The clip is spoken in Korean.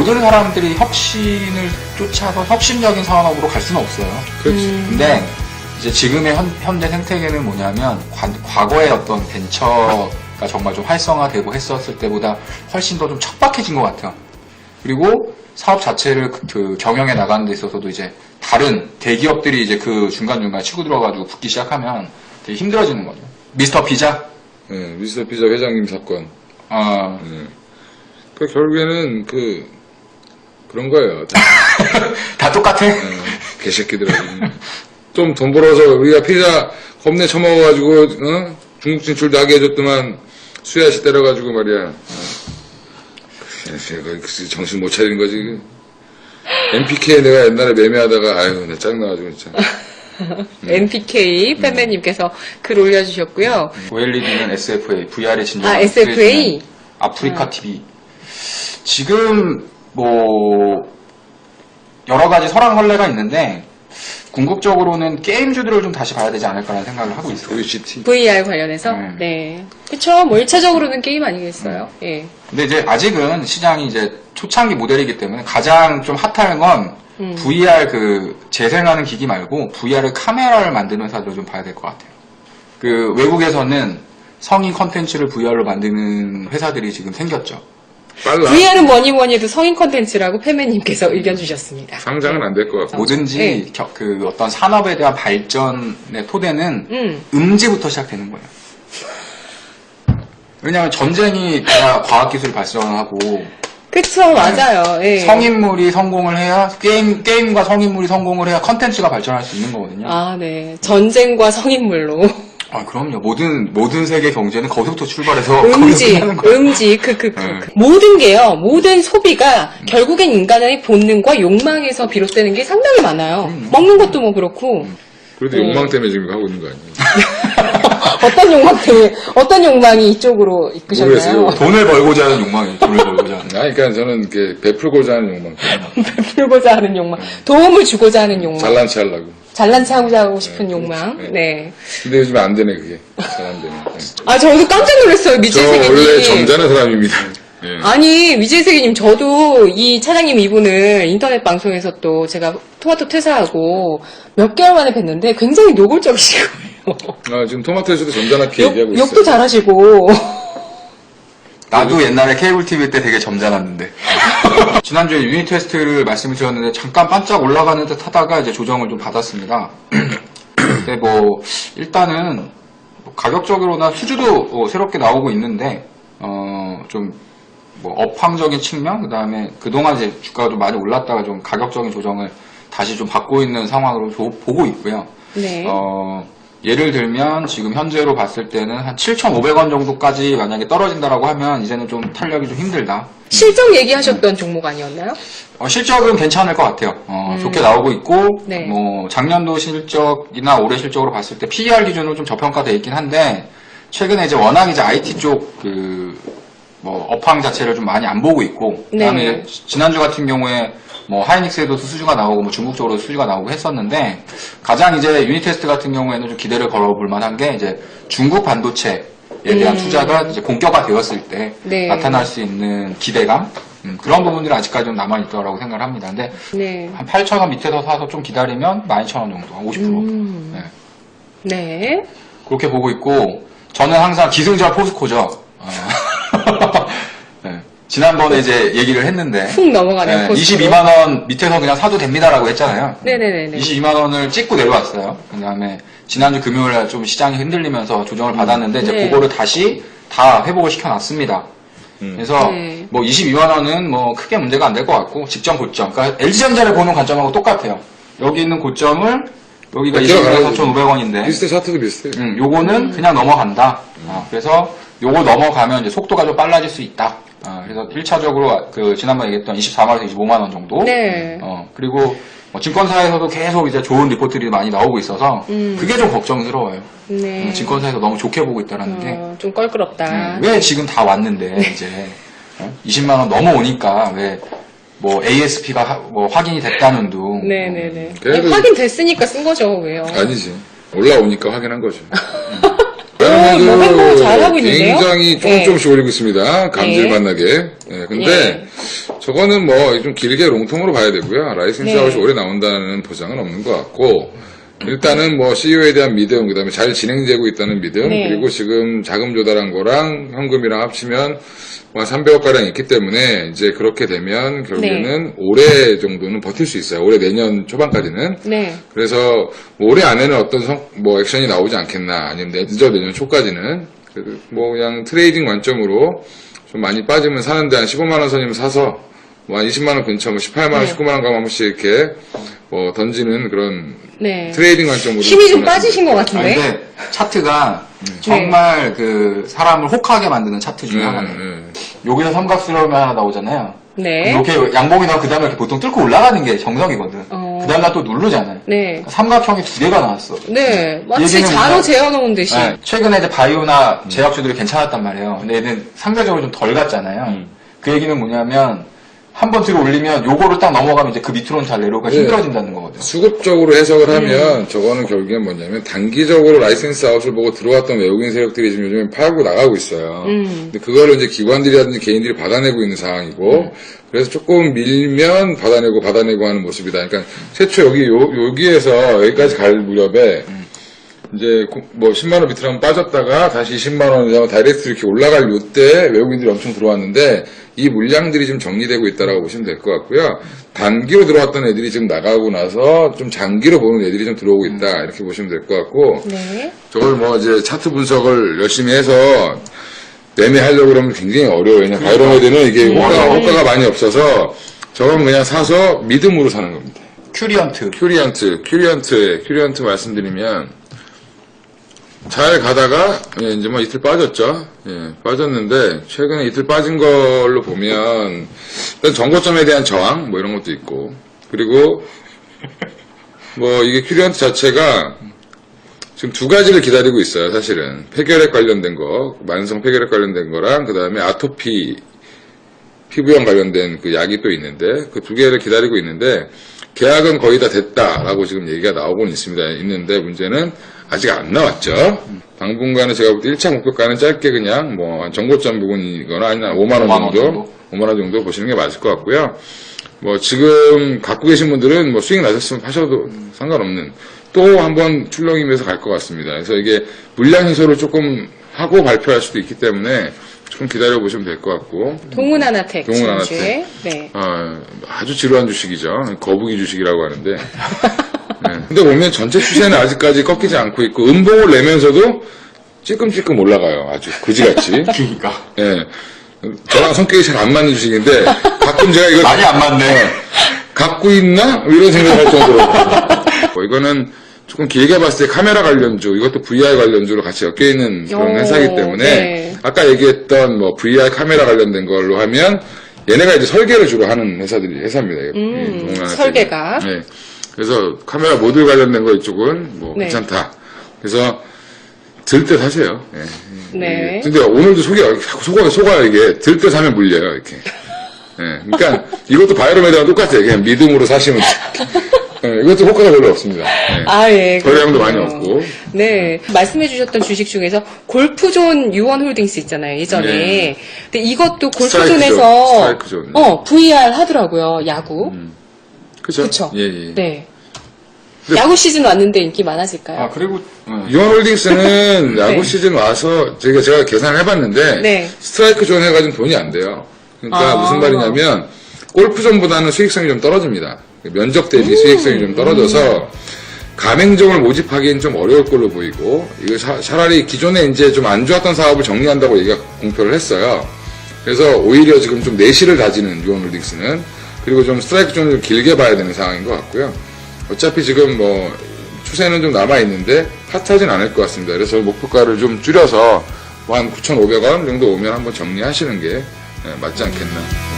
모든 사람들이 혁신을 쫓아서 혁신적인 산업으로 갈 수는 없어요. 그렇지. 근데 이제 지금의 현, 현대 생태계는 뭐냐면 관- 과거의 어떤 벤처가 정말 좀 활성화되고 했었을 때보다 훨씬 더 좀 척박해진 것 같아요. 그리고 사업 자체를 그, 그 경영에 나가는 데 있어서도 이제 다른 대기업들이 이제 그 중간중간 치고 들어가지고 붙기 시작하면 되게 힘들어지는 거죠. 미스터 피자? 예, 미스터 피자 회장님 사건. 어, 예. 그 결국에는 그 그런 거예요. 다, 다 똑같아? 예, 개새끼들하고 좀돈 벌어서 우리가 피자 겁내 처먹어가지고 어? 중국 진출 나게 해줬더만 수야시 때려가지고 말이야. 어. 그 정신 못 차리는 거지. MPK 내가 옛날에 매매하다가 아유 나 짜증나가지고 진짜. NPK 팬매님께서 글 올려주셨고요. OLED는 SFA, VR의 진정. 아, SFA? 아프리카 TV. 지금 뭐 여러 가지 설왕설래가 있는데 궁극적으로는 게임주들을 좀 다시 봐야 되지 않을까라는 생각을 하고 있어요. VCT. VR 관련해서. 네. 네. 그쵸. 뭐 1차적으로는 게임 아니겠어요. 예. 근데 이제 아직은 시장이 이제 초창기 모델이기 때문에 가장 좀 핫한 건 음. VR 그 재생하는 기기 말고 VR을 카메라를 만드는 회사들을 좀 봐야 될 것 같아요. 그 외국에서는 성인 컨텐츠를 VR로 만드는 회사들이 지금 생겼죠. 빨라. VR은 뭐니 뭐니 해도 성인 컨텐츠라고 팬매님께서 의견 주셨습니다. 상장은 안 될 것 같고. 뭐든지 네. 겨- 그 어떤 산업에 대한 발전의 토대는 음. 음지부터 시작되는 거예요. 왜냐하면 전쟁이 돼야 과학기술 발전하고 그쵸. 맞아요. 예. 성인물이 성공을 해야 게임 게임과 성인물이 성공을 해야 컨텐츠가 발전할 수 있는 거거든요. 아, 아, 네. 전쟁과 성인물로. 그럼요. 모든 모든 세계 경제는 거기서부터 출발해서 음지, 거기서 하는 거예요. 음지, 그, 그, 그. 네. 그. 모든 게요, 모든 소비가 결국엔 인간의 본능과 욕망에서 비롯되는 게 상당히 많아요. 음. 먹는 것도 뭐 그렇고. 그래도 네. 욕망 때문에 지금 하고 있는 거 아니에요? 어떤 욕망 때문에, 어떤 욕망이 이쪽으로 이끄셨나요? 모르겠어요. 돈을 벌고자 하는 욕망이에요. 돈을 벌고자 하는. 아, 그러니까 저는 이렇게 베풀고자 하는 욕망. 베풀고자 하는 욕망. 도움을 주고자 하는 욕망. 잘난 체 하려고. 잘난 체 하고자 하고 싶은 욕망. 네. 네. 근데 요즘 안 되네, 그게. 잘 안 되네. 네. 아, 저도 깜짝 놀랐어요, 저 미칠세계님. 원래 점잖은 사람입니다. 예. 아니, 위재세계님, 저도 이 차장님 이분을 인터넷 방송에서 또 제가 토마토 퇴사하고 몇 개월 만에 뵀는데 굉장히 노골적이시고요. 아, 지금 토마토에서도 점잖게 얘기하고 욕, 있어요. 욕도 잘하시고. 나도 옛날에 케이블 TV 때 되게 점잖았는데. 지난주에 유닛 테스트를 말씀을 드렸는데 잠깐 반짝 올라가는 듯 하다가 이제 조정을 좀 받았습니다. 근데 뭐, 일단은 뭐 가격적으로나 수주도 어, 새롭게 나오고 있는데, 어, 좀, 뭐, 업황적인 측면, 그 다음에 그동안 이제 주가가 좀 많이 올랐다가 좀 가격적인 조정을 다시 좀 받고 있는 상황으로 조- 보고 있고요. 네. 어, 예를 들면 지금 현재로 봤을 때는 한 7,500원 정도까지 만약에 떨어진다라고 하면 이제는 좀 탄력이 좀 힘들다. 실적 얘기하셨던 종목 아니었나요? 어, 실적은 괜찮을 것 같아요. 어, 좋게 나오고 있고, 음. 네. 뭐 작년도 실적이나 올해 실적으로 봤을 때 PER 기준으로 좀 저평가돼 있긴 한데 최근에 이제 워낙 이제 IT 쪽그 뭐 업황 자체를 좀 많이 안 보고 있고, 그다음에 네. 이제 지난주 같은 경우에 뭐 하이닉스에도 수주가 나오고 뭐 중국 쪽으로 수주가 나오고 했었는데 가장 이제 유닛 테스트 같은 경우에는 좀 기대를 걸어볼 만한 게 이제 중국 반도체에 대한 투자가 이제 본격화 되었을 때 음. 네. 나타날 수 있는 기대감 음, 그런 부분들이 아직까지 좀 남아 있다고 생각을 합니다. 근데 네. 한 8,000원 밑에서 사서 좀 기다리면 12,000원 정도, 한 50%. 음. 네. 네. 그렇게 보고 있고 저는 항상 기승전 포스코죠. 어. 네. 지난번에 이제 얘기를 했는데 훅 넘어가네요, 포스코로. 22만 원 밑에서 그냥 사도 됩니다라고 했잖아요. 네네네네. 22만 원을 찍고 내려왔어요. 그다음에 지난주 금요일 날 좀 시장이 흔들리면서 조정을 받았는데 이제 네. 그거를 다시 다 회복을 시켜놨습니다. 음. 그래서 네. 뭐 22만 원은 뭐 크게 문제가 안 될 것 같고 직전 고점, 그러니까 LG전자를 보는 관점하고 똑같아요. 여기 있는 고점을 여기가 기억나요? 22만 4,500원인데 비슷해, 차트도 비슷해. 음, 요거는 그냥 넘어간다. 아, 그래서 요거 넘어가면 이제 속도가 좀 빨라질 수 있다. 아, 그래서 1차적으로 그 지난번에 얘기했던 24만원에서 25만원 정도. 네. 어, 그리고 뭐 증권사에서도 계속 이제 좋은 리포트들이 많이 나오고 있어서 음. 그게 좀 걱정스러워요. 네. 음, 증권사에서 너무 좋게 보고 있다라는 게 어, 좀 껄끄럽다. 음, 왜 지금 다 왔는데 이제 어? 20만 원 넘어오니까 왜 뭐 ASP가 뭐 확인이 됐다는 둥. 네네네. 그래도- 확인 됐으니까 쓴 거죠, 왜요? 아니지. 올라오니까 확인한 거죠. 오, 뭐 횡보 잘하고 있는데요? 굉장히 조금 네. 조금씩 올리고 있습니다. 감질 네. 만나게. 예, 근데 저거는 뭐 좀 길게 롱통으로 봐야 되고요. 라이센스 네. 아웃이 오래 나온다는 보장은 없는 것 같고 일단은 뭐 CEO에 대한 믿음, 그 다음에 잘 진행되고 있다는 믿음, 네. 그리고 지금 자금 조달한 거랑 현금이랑 합치면 뭐 300억 가량 있기 때문에 이제 그렇게 되면 결국에는 네. 올해 정도는 버틸 수 있어요. 올해 내년 초반까지는. 네. 그래서 뭐 올해 안에는 어떤 성, 뭐 액션이 나오지 않겠나 아니면 내- 늦어 내년 초까지는 그래도 뭐 그냥 트레이딩 관점으로 좀 많이 빠지면 사는데 한 15만 원 선이면 사서 뭐한 20만 원 근처 뭐 18만 원, 네. 19만 원 가면 한 번씩 이렇게 뭐 던지는 그런 네. 트레이딩 관점으로 힘이 좀 빠지신 것 같은데? 근데 차트가 네. 정말 그 사람을 혹하게 만드는 차트 중에 네, 하나예요. 네. 여기서 삼각수렴이 하나 나오잖아요. 네. 이렇게 양봉이 나고 그 다음에 이렇게 보통 뚫고 올라가는 게 정석이거든. 어. 그 다음에 또 누르잖아요. 네. 삼각형이 두 개가 나왔어. 네. 마치 자로 뭐냐? 재워놓은 듯이. 네, 최근에 이제 바이오나 제약주들이 괜찮았단 말이에요. 근데 얘는 상대적으로 좀 덜 갔잖아요. 음. 그 얘기는 뭐냐면 한 번 들어 올리면 요거를 딱 넘어가면 이제 그 밑으로는 잘 내려오기가 네. 힘들어진다는 거거든. 수급적으로 해석을 하면 저거는 결국엔 뭐냐면 단기적으로 라이센스 아웃을 보고 들어왔던 외국인 세력들이 지금 요즘에 팔고 나가고 있어요. 음. 근데 그거를 이제 기관들이라든지 개인들이 받아내고 있는 상황이고 그래서 조금 밀면 받아내고 받아내고 하는 모습이다. 그러니까 최초 여기 요, 여기에서 여기까지 갈 무렵에 이제 고- 뭐 10만 원 밑으로 한번 빠졌다가 다시 20만 원이라고 다이렉트 이렇게 올라갈 요때 외국인들이 엄청 들어왔는데 이 물량들이 좀 정리되고 있다라고 보시면 될 것 같고요. 단기로 들어왔던 애들이 지금 나가고 나서 좀 장기로 보는 애들이 좀 들어오고 있다 이렇게 보시면 될 것 같고 네. 저걸 뭐 이제 차트 분석을 열심히 해서 매매하려고 그러면 굉장히 어려워요. 왜냐 바이로메드는 이게 효과가, 효과가 많이 없어서 저건 그냥 사서 믿음으로 사는 겁니다. 큐리언트. 큐리언트, 큐리언트, 큐리언트 말씀드리면 잘 가다가 예, 이제 뭐 이틀 빠졌죠. 예, 빠졌는데 최근에 이틀 빠진 걸로 보면 일단 정고점에 대한 저항 뭐 이런 것도 있고 그리고 뭐 이게 큐리언트 자체가 지금 두 가지를 기다리고 있어요. 사실은 폐결핵 관련된 거, 만성 폐결핵 관련된 거랑 그 다음에 아토피 피부염 관련된 그 약이 또 있는데 그 두 개를 기다리고 있는데 계약은 거의 다 됐다라고 지금 얘기가 나오고는 있습니다. 있는데 문제는 아직 안 나왔죠. 당분간은 제가 볼 때 1차 목표가는 짧게 그냥 뭐한 정고점 부분이거나 아니면 5만 원 5만 원 정도, 정도? 5만 원 정도 보시는 게 맞을 것 같고요. 뭐 지금 갖고 계신 분들은 뭐 수익 나셨으면 하셔도 상관없는 또 한번 출렁이면서 갈 것 같습니다. 그래서 이게 물량 해소를 조금 하고 발표할 수도 있기 때문에 조금 기다려 보시면 될 것 같고 동문하나텍. 동문하나텍. 지난주에. 네. 아, 아주 지루한 주식이죠. 거북이 주식이라고 하는데. 네. 근데 보면 전체 추세는 아직까지 꺾이지 않고 있고 음봉을 내면서도 찔끔찔끔 올라가요. 아주 그지같이. 그러니까. 예. 저랑 성격이 잘 안 맞는 주식인데 가끔 제가 이거 많이 안 맞네. 갖고 있나? 뭐 이런 생각할 정도로. 뭐 이거는 조금 길게 봤을 때 카메라 관련주, 이것도 VR 관련주로 같이 엮여 있는 그런 오, 회사이기 때문에, 네. 아까 얘기했던 뭐 VR 카메라 관련된 걸로 하면, 얘네가 이제 설계를 주로 하는 회사들이, 회사입니다. 이 음, 설계가. 네. 그래서 카메라 모듈 관련된 거 이쪽은 뭐 네. 괜찮다. 그래서 들 때 사세요. 예. 네. 근데 오늘도 속여, 자꾸 속아요, 속아요, 이게. 들 때 사면 물려요, 이렇게. 예, 그러니까 이것도 바이로메드랑 똑같아요. 그냥 믿음으로 사시면. 예, 이것도 효과가 별로 없습니다. 예. 아, 예. 거래량도 많이 그렇군요. 없고. 네. 말씀해주셨던 주식 중에서 골프존 유원 홀딩스 있잖아요, 예전에. 네. 근데 이것도 스트라이크존, 골프존에서. 스트라이크 존. 어, VR 하더라고요, 야구. 그죠? 그쵸. 예, 예. 네. 근데- 야구 시즌 왔는데 인기 많아질까요? 아, 그리고, 어, 유언홀딩스는 야구 네. 시즌 와서 제가 제가 계산을 해봤는데 네. 스트라이크 존 해가지고 돈이 안 돼요. 그러니까 아. 무슨 말이냐면 골프존보다는 수익성이 좀 떨어집니다. 면적 대비 수익성이 좀 떨어져서 가맹점을 모집하기엔 좀 어려울 걸로 보이고 이거 차, 차라리 기존에 이제 좀 안 좋았던 사업을 정리한다고 얘기가 공표를 했어요. 그래서 오히려 지금 좀 내실을 다지는 유언홀딩스는 그리고 좀 스트라이크 존을 좀 길게 봐야 되는 상황인 것 같고요. 어차피 지금 뭐 추세는 좀 남아 있는데 핫하진 않을 것 같습니다. 그래서 목표가를 좀 줄여서 뭐 한 9,500원 정도 오면 한번 정리하시는 게 예, 맞지 않겠나.